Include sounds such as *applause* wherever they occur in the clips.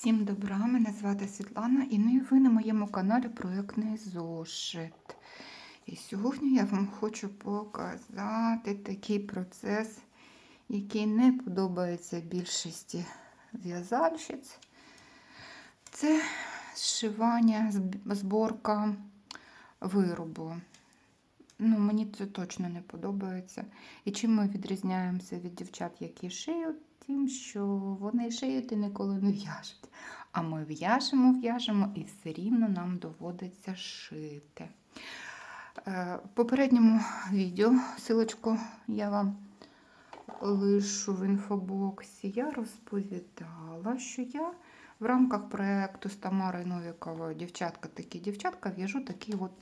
Всім добра, мене звати Світлана і ну і ви на моєму каналі Проєктний зошит. І сьогодні я вам хочу показати такий процес, який не подобається більшості в'язальщиць. Це зшивання, зборка виробу. Ну, мені це точно не подобається. І чим ми відрізняємося від дівчат, які шиють, тим, що вони шиють і ніколи не в'яжуть. А ми в'яжемо, в'яжемо і все рівно нам доводиться шити. Е, В попередньому відео, силочку я вам лишу в інфобоксі, я розповідала, що я в рамках проєкту з Тамарою Новіковою дівчатка такі дівчатка в'яжу такий от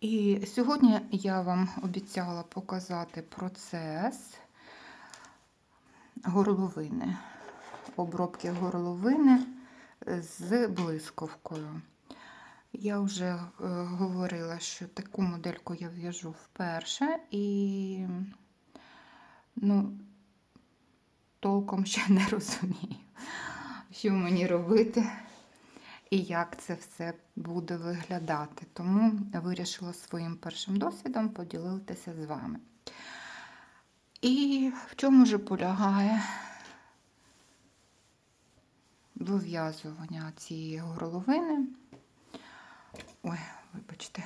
і сьогодні я вам обіцяла показати процес горловини, обробки горловини з блискавкою. Я вже е, говорила, що таку модельку я в'яжу вперше і ну, толком ще не *laughs* розумію, що мені робити і як це все буде виглядати. Тому вирішила своїм першим досвідом поділитися з вами. І в чому же полягає вив'язування цієї горловини? Ой, вибачте,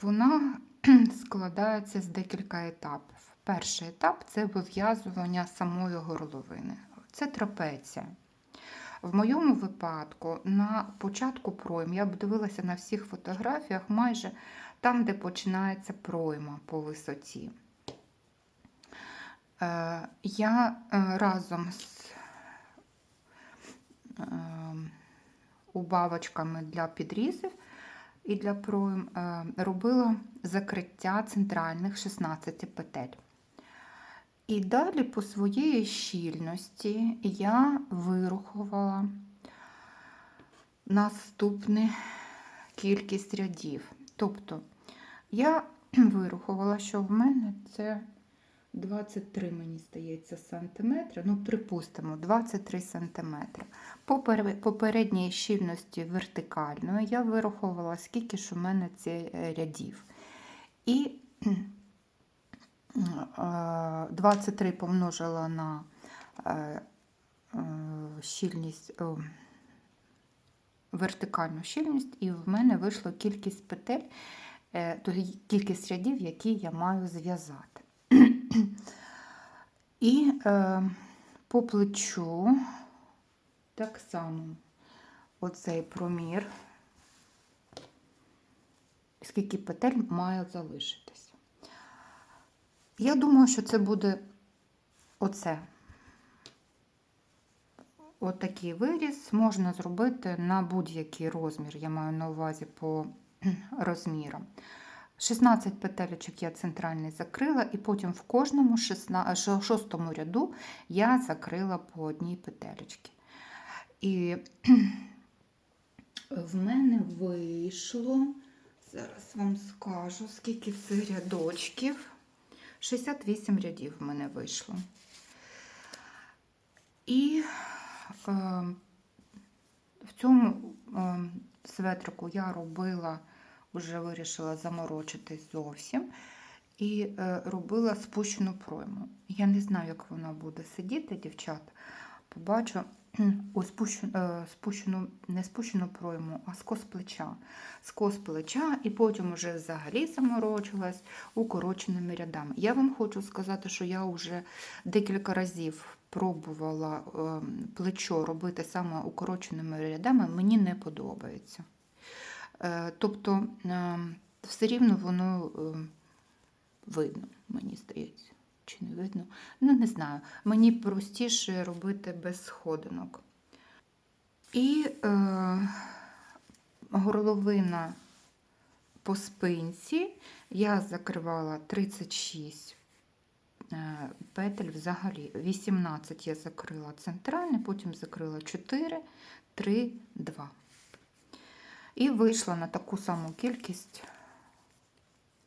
вона *clears throat* складається з декілька етапів. Перший етап це вив'язування самої горловини. Це трапеція. В моєму випадку на початку пройм я б дивилася на всіх фотографіях майже там, де починається пройма по висоті. Е, Я е, разом з е, убавочками для підрізів і для пройм робила закриття центральних 16 петель. І далі по своїй щільності я вирахувала наступну кількість рядів. Тобто я *clears throat* вирахувала, що в мене це 23, мені здається, сантиметри. Ну, припустимо, 23 сантиметри. По попередній щільності вертикальної я вирахувала, скільки ж у мене це е, рядів. І 23 помножила на е, е, щільність, вертикальну щільність, і в мене вийшла кількість петель, е, кількість рядів, які я маю зв'язати. *clears throat* І е, по плечу так само оцей промір, скільки петель має залишитись. Я думаю, що це буде оце. Отакий виріз можна зробити на будь-який розмір, я маю на увазі по *clears throat* розмірам. 16 петелечок я центральний закрила, і потім в кожному шостому ряду я закрила по одній петелечці. І *clears throat* в мене вийшло, зараз вам скажу, скільки це рядочків. 68 рядів в мене вийшло. І е, в цьому е, светрику я робила, вже вирішила заморочитись зовсім. І е, робила спущену пройму. Я не знаю, як вона буде сидіти, дівчата. Побачу *clears throat* о, спущену, е, спущену, не спущену пройму, а скос плеча. Скос плеча, і потім вже взагалі заморочилась укороченими рядами. Я вам хочу сказати, що я вже декілька разів пробувала е, плечо робити саме укороченими рядами, мені не подобається. Е, Тобто, е, все рівно воно видно, мені здається. Чи не видно? Ну, не знаю. Мені простіше робити без сходинок. І е, горловина по спинці я закривала 36 е, петель взагалі. 18 я закрила центральне, потім закрила 4, 3, 2. І вийшла на таку саму кількість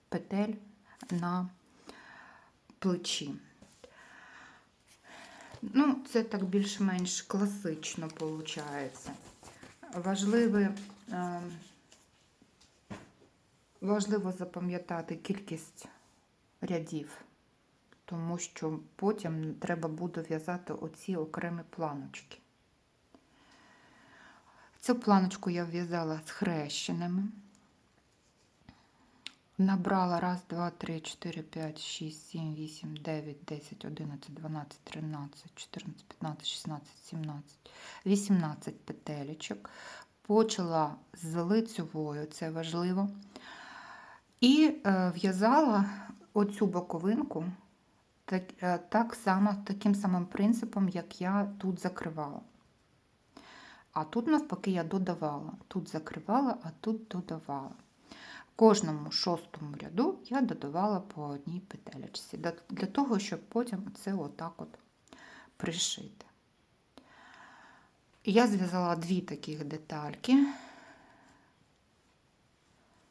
петель на плечі. Ну, це так більш-менш класично виходить. Важливе, е, важливо запам'ятати кількість рядів, тому що потім треба буде в'язати оці окремі планочки. Цю планочку я в'язала з хрещеними. Набрала 1, 2, 3, 4, 5, 6, 7, 8, 9, 10, 11, 12, 13, 14, 15, 16, 17, 18 петелечок. Почала з лицевою, це важливо. І е, в'язала оцю боковинку так, е, так само, таким самим принципом, як я тут закривала. А тут, навпаки, я додавала. Тут закривала, а тут додавала. Кожному шостому ряду я додавала по одній петелечці, для- того, щоб потім це отак от пришити. Я зв'язала дві таких детальки.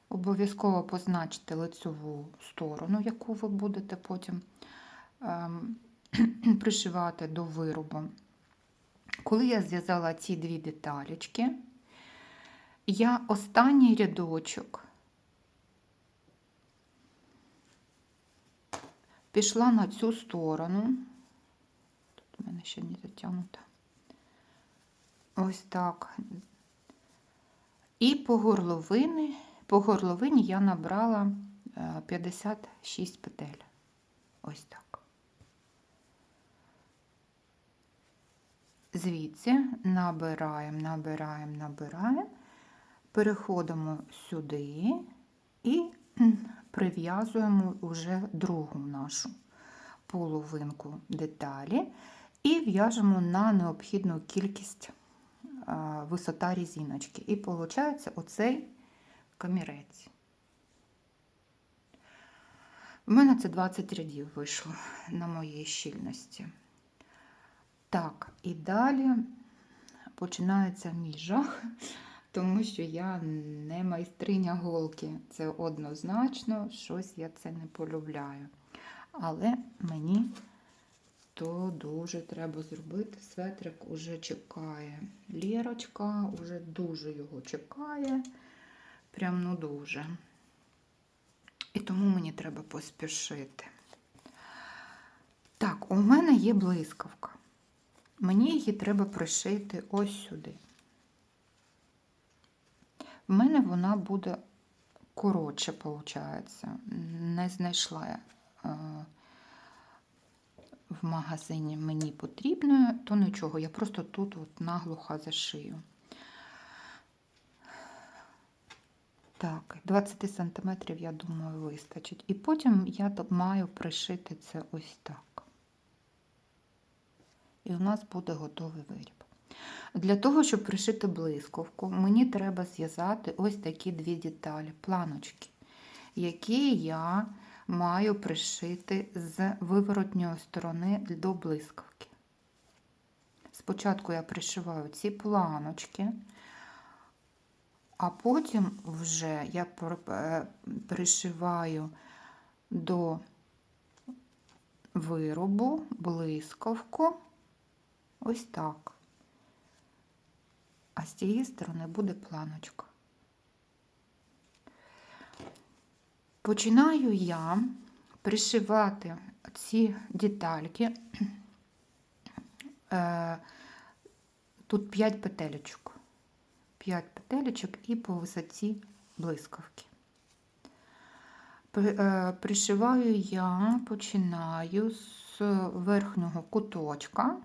Обов'язково позначте лицеву сторону, яку ви будете потім ем, *clears throat* пришивати до виробу. Коли я зв'язала ці дві деталечки, я останній рядочок пішла на цю сторону. Тут у мене ще не затягнуто. Ось так. І по горловині, по горловині я набрала е, 56 петель. Ось так. Звідси набираємо, набираємо, набираємо, переходимо сюди і прив'язуємо вже другу нашу половинку деталі і в'яжемо на необхідну кількість висота різиночки. І виходить оцей камірець. У мене це 20 рядів вийшло на моїй щільності. Так, і далі починається мій жах, тому що я не майстриня голки. Це однозначно, щось я це не полюбляю. Але мені то дуже треба зробити. Светрик уже чекає. Лірочка уже дуже його чекає. Прям ну дуже. І тому мені треба поспішити. Так, у мене є блискавка. Мені її треба пришити ось сюди. В мене вона буде коротше, виходить. Не знайшла е, в магазині мені потрібної, то нічого, я просто тут от наглухо зашию. Так, 20 см, я думаю, вистачить. І потім я маю пришити це ось так. І у нас буде готовий виріб. Для того, щоб пришити блискавку, мені треба зв'язати ось такі дві деталі, планочки, які я маю пришити з виворотньої сторони до блискавки. Спочатку я пришиваю ці планочки, а потім вже я е, пришиваю до виробу блискавку ось так. А з цієї сторони буде планочка. Починаю я пришивати ці детальки. Е, тут 5 петелечок. 5 петелечок і по висоті блискавки. Е, пришиваю я, починаю з верхнього куточка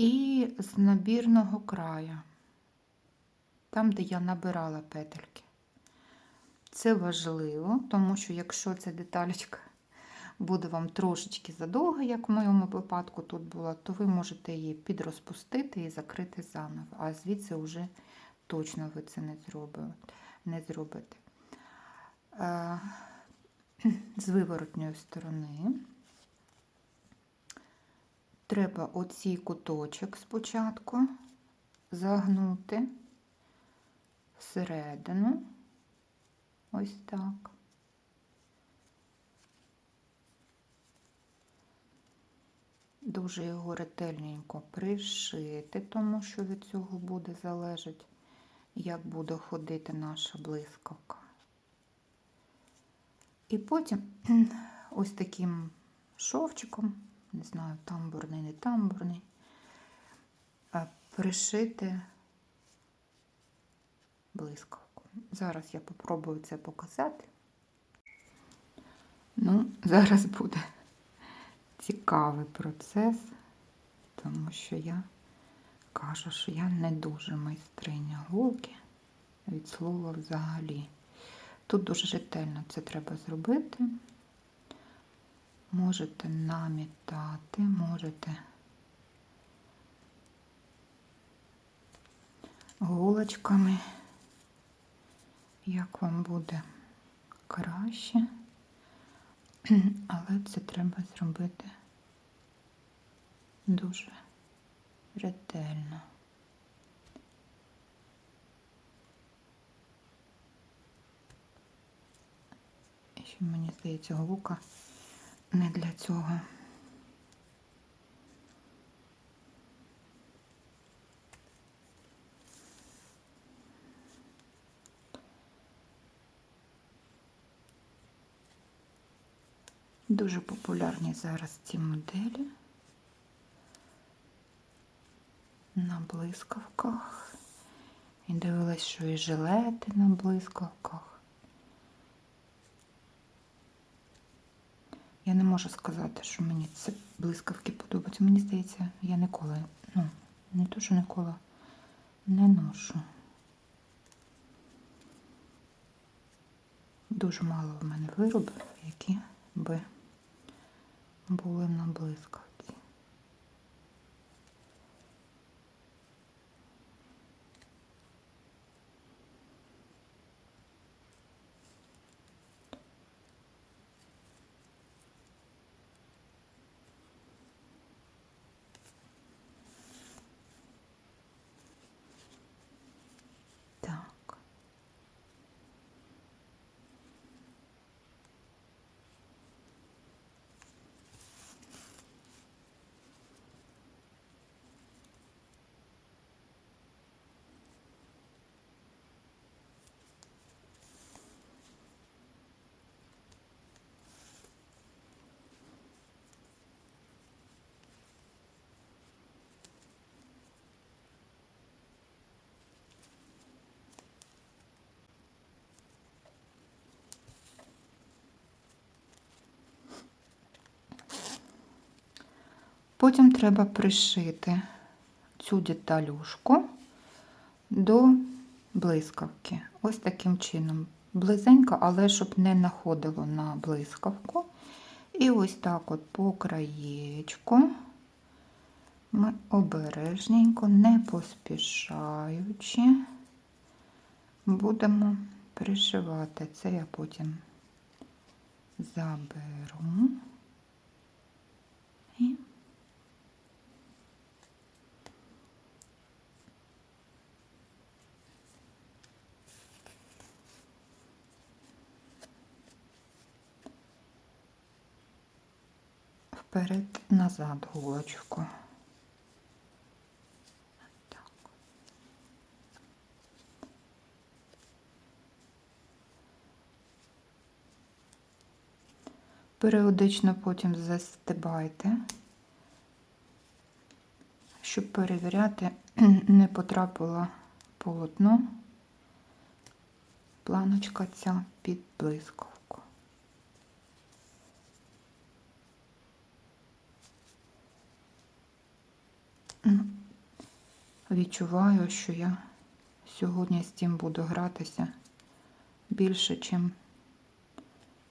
і з набірного краю, там, де я набирала петельки. Це важливо, тому що якщо ця деталечка буде вам трошечки задовга, як в моєму випадку тут була, то ви можете її підрозпустити і закрити заново, а звідси вже точно ви це не зробите. Зробите. *clears throat* З виворотньої сторони треба оцій куточок спочатку загнути всередину, ось так. дуже його ретельненько пришити, тому що від цього буде залежати, як буде ходити наша блискавка. І потім *clears throat* ось таким шовчиком, не знаю, тамбурний, не тамбурний, пришити блискавку. Зараз я попробую це показати. Ну, зараз буде цікавий процес, тому що я кажу, що я не дуже майстриня голки від слова взагалі. Тут дуже ретельно це треба зробити. Можете намітати, можете. Голочками, як вам буде краще, але це треба зробити дуже ретельно. Мені здається, голка не для цього. Дуже популярні зараз ці моделі на блискавках. І дивилась, що і жилети на блискавках. Я не можу сказати, що мені це блискавки подобаються. Мені здається, я ніколи, ну, не то, що ніколи не ношу. Дуже мало в мене виробів, які би були на блискавці. Так. Потім треба пришити цю деталюшку до блискавки. Ось таким чином. Близенько, але щоб не находило на блискавку. І ось так от по краєчку ми обережненько, не поспішаючи, будемо пришивати. Це я потім заберу. І вперед назад голочку. Періодично потім застибайте, щоб перевіряти, *clears throat* не потрапила полотно, планочка ця під блискавку. Ну, Відчуваю, що я сьогодні з цим буду гратися більше, чим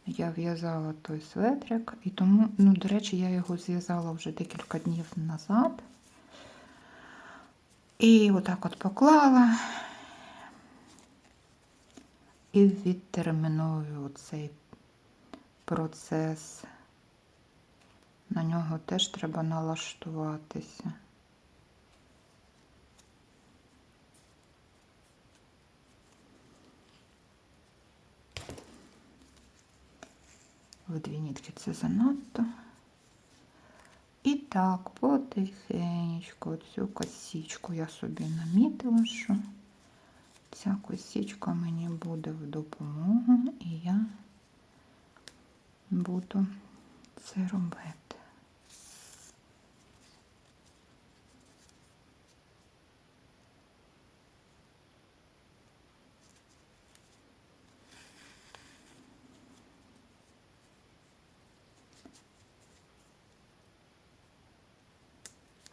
я в'язала той светрик. І тому, ну, до речі, я його зв'язала вже декілька днів назад. І отак от поклала і відтерміную цей процес. На нього теж треба налаштуватися. В дві нітки це занадто. І так, потихенечку цю косичку я собі намітила, що ця косичка мені буде в допомогу, і я буду це робити.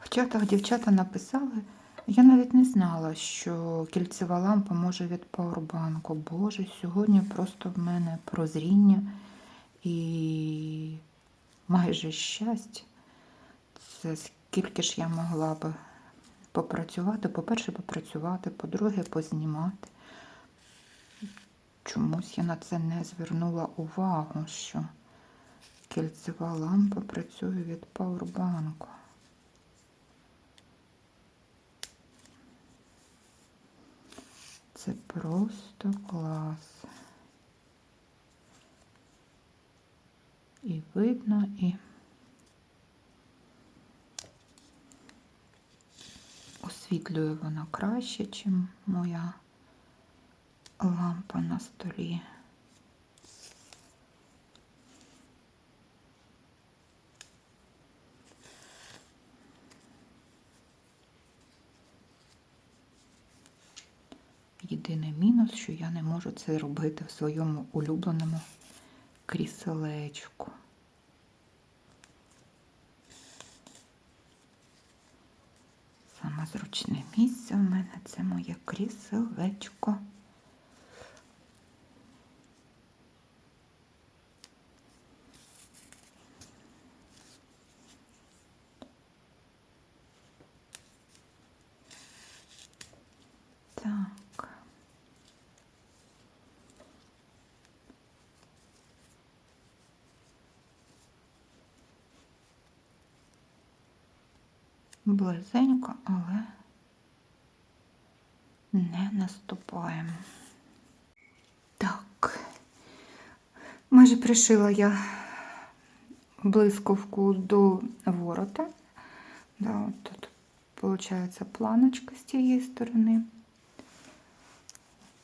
В чатах дівчата написали, я навіть не знала, що кільцева лампа може від пауербанку. Боже, сьогодні просто в мене прозріння і майже щастя. Це скільки ж я могла би попрацювати. По-перше, попрацювати, по-друге, познімати. Чомусь я на це не звернула увагу, що кільцева лампа працює від пауербанку. Це просто клас. І видно, і освітлює вона краще, ніж моя лампа на столі. Що я не можу це робити в своєму улюбленому кріселечку. Саме зручне місце в мене це моє кріселечко. Так. Близенько, але не наступаємо. Так, майже пришила я блискавку до ворота. Да, тут виходить планочка з цієї сторони.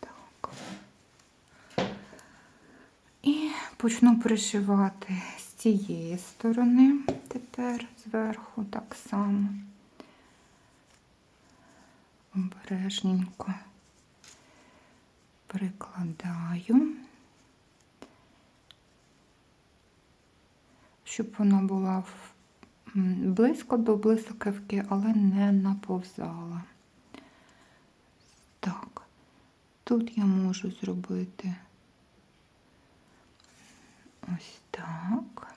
Так. І почну пришивати з цієї сторони тепер зверху так само. Обережненько прикладаю, щоб вона була близько до блискавки, але не наповзала. Так, тут я можу зробити ось так.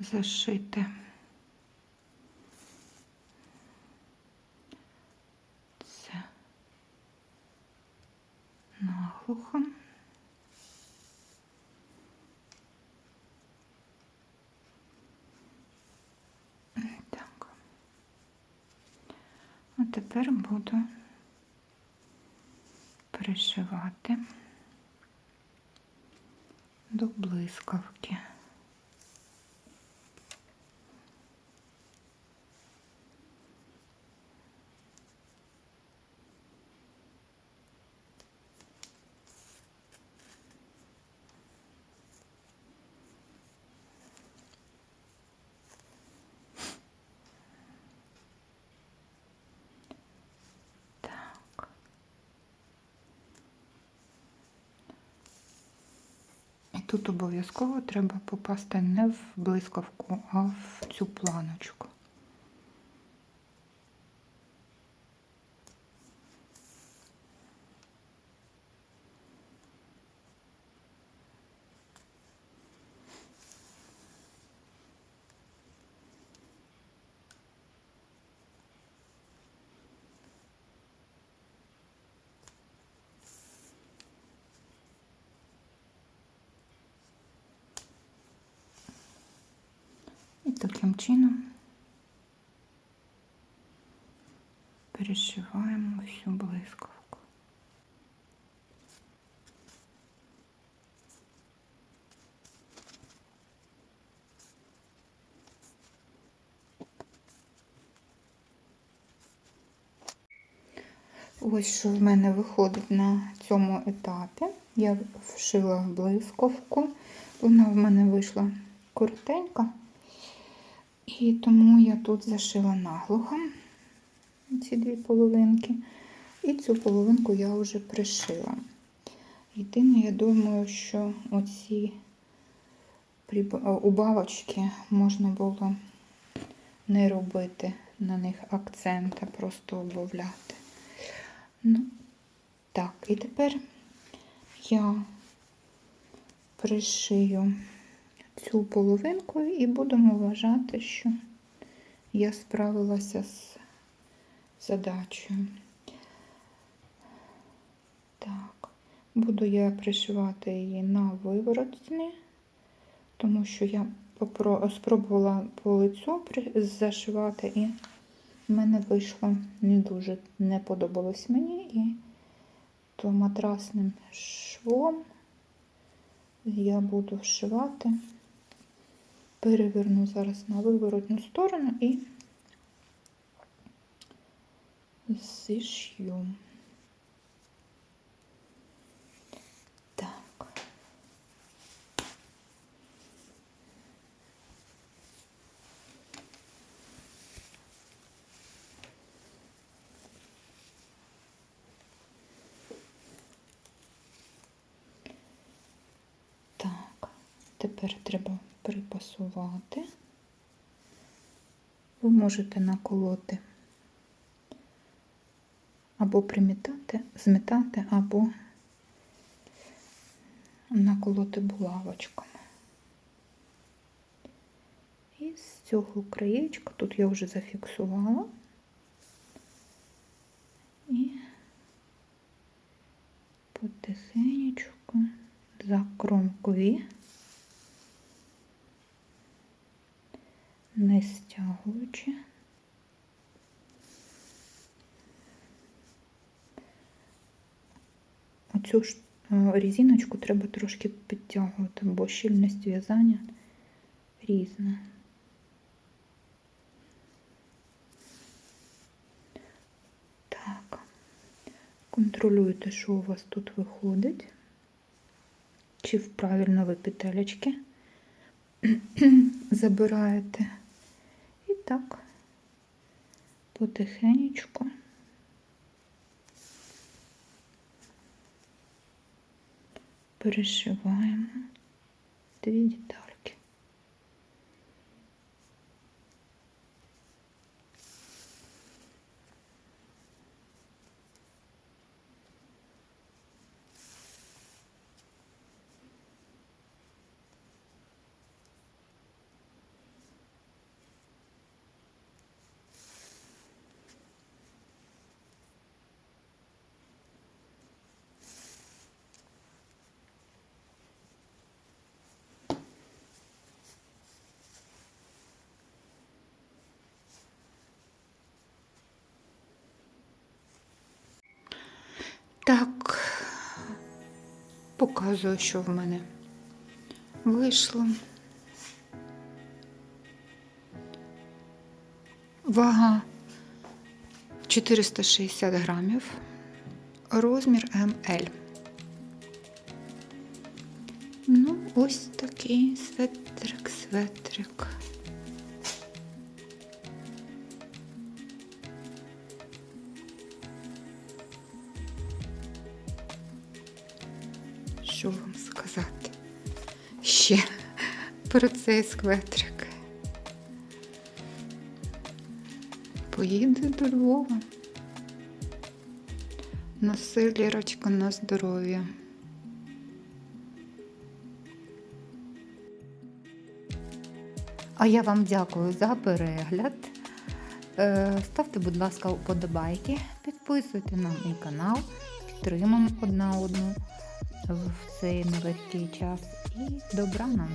Зашити. Це наглухо. Так. А тепер буду пришивати до блискавки. Так. І тут обов'язково треба попасти не в блискавку, а в цю планочку. таким чином перешиваємо всю блискавку. Ось що в мене виходить на цьому етапі. Я вшила блискавку, вона в мене вийшла коротенька. І тому я тут зашила наглухо ці дві половинки. І цю половинку я вже пришила. Єдине, я думаю, що оці убавочки можна було не робити на них акцент, а просто обовляти. Ну, так, і тепер я пришию цю половинку і будемо вважати, що я справилася з задачею. Так, буду я пришивати її на виворотні, тому що я спробувала по лицю зашивати, і в мене вийшло не дуже, не подобалось мені, і то матрасним швом я буду вшивати, переверну зараз на виворотню сторону і зішью. Так. Так, тепер треба припасувати. Ви можете наколоти або примітати, змітати, або наколоти булавочками. І з цього краєчка, тут я вже зафіксувала, і потихенечку за кромкові, не стягуючи. Оцю ж е, різиночку треба трошки підтягувати, бо щільність в'язання різна. Так, контролюйте, що у вас тут виходить, чи правильно ви петелечки *clears throat* забираєте. І так, потихенечку. Перешиваємо дві детальки. Так, показую, що в мене вийшло. Вага 460 грамів, розмір МЛ. Ну, ось такий светрик, светрик. Про цей скветрик. Поїду до Львова. Носи Лірочка на здоров'я. А я вам дякую за перегляд. Е, Ставте, будь ласка, вподобайки, підписуйте на мій канал, підтримуємо одна одну в цей нелегкий час. І добра нам!